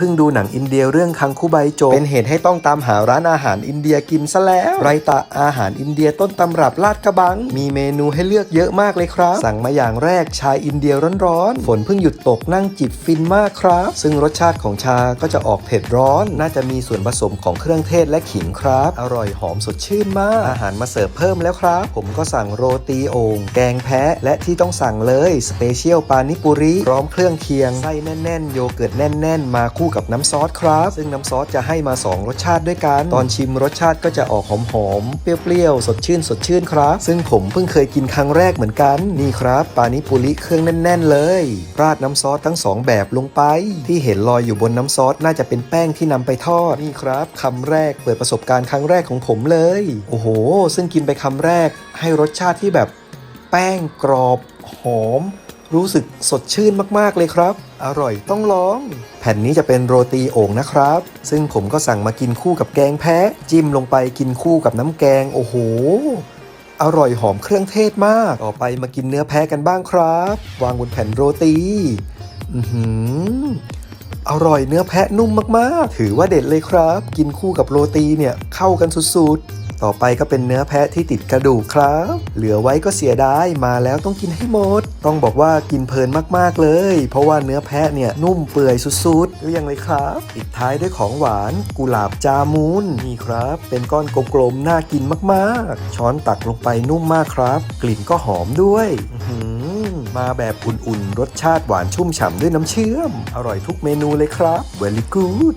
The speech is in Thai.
เพิ่งดูหนังอินเดียเรื่องคังคูใบจบเป็นเหตุให้ต้องตามหาร้านอาหารอินเดียกินซะแล้ว ไรตะอาหารอินเดียต้นตำรับลาดกระบัง มีเมนูให้เลือกเยอะมากเลยครับ สั่งมาอย่างแรกชาอินเดียร้อนๆ ฝนเพิ่งหยุดตกนั่งจิบฟินมากครับ ซึ่งรสชาติของชาก็จะออกเผ็ดร้อน น่าจะมีส่วนผสมของเครื่องเทศและขิงครับ อร่อยหอมสดชื่นมาก อาหารมาเสิร์ฟเพิ่มแล้วครับ ผมก็สั่งโรตีโอ่งแกงแพะ และที่ต้องสั่งเลยสเปเชียลปานิปุริพร้อมเครื่องเคียงไส้แน่นๆ โยเกิร์ตแน่น ๆ มาคู่กับน้ำซอสครับ ซึ่งน้ำซอสจะให้มา 2 รสชาติด้วยกัน ตอนชิมรสชาติก็จะออกหอมๆ เปรี้ยวๆ สดชื่นสดชื่นครับ ซึ่งผมเพิ่งเคยกินครั้งแรกเหมือนกัน นี่ครับ ปานิปุริเครื่องแน่น ๆ เลย ราดน้ำซอสทั้งสองแบบลงไป ที่เห็นลอยอยู่บนน้ำซอสน่าจะเป็นแป้งที่นำไปทอด นี่ครับคำแรกเปิดประสบการณ์ครั้งแรกของผมเลย โอ้โห ซึ่งกินไปคำแรกให้รสชาติที่แบบแป้งกรอบหอม รู้สึกสดชื่นมากๆเลยครับ อร่อยต้องลอง แผ่นนี้จะเป็นโรตีโอ่งนะครับ ซึ่งผมก็สั่งมากินคู่กับแกงแพะ จิ้มลงไปกินคู่กับน้ำแกง โอ้โห อร่อยหอมเครื่องเทศมาก ต่อไปมากินเนื้อแพะกันบ้างครับ วางบนแผ่นโรตี อือหืออร่อยเนื้อแพะนุ่มมากๆ ถือว่าเด็ดเลยครับ กินคู่กับโรตีเนี่ยเข้ากันสุดๆ ต่อไปก็เป็นเนื้อแพะที่ติดกระดูกครับ เหลือไว้ก็เสียดายมาแล้วต้องกินให้หมด ต้องบอกว่ากินเพลินมากๆเลย เพราะว่าเนื้อแพะเนี่ยนุ่มเปื่อยสุดๆก็ยังเลยครับปิดท้ายด้วยของหวานกุหลาบจามูนนี่ครับ เป็นก้อนกลมๆน่ากินมากๆ ช้อนตักลงไปนุ่มมากครับ กลิ่นก็หอมด้วยมาแบบอุ่นๆ รสชาติหวานชุ่มฉ่ำด้วยน้ำเชื่อม อร่อยทุกเมนูเลยครับ very good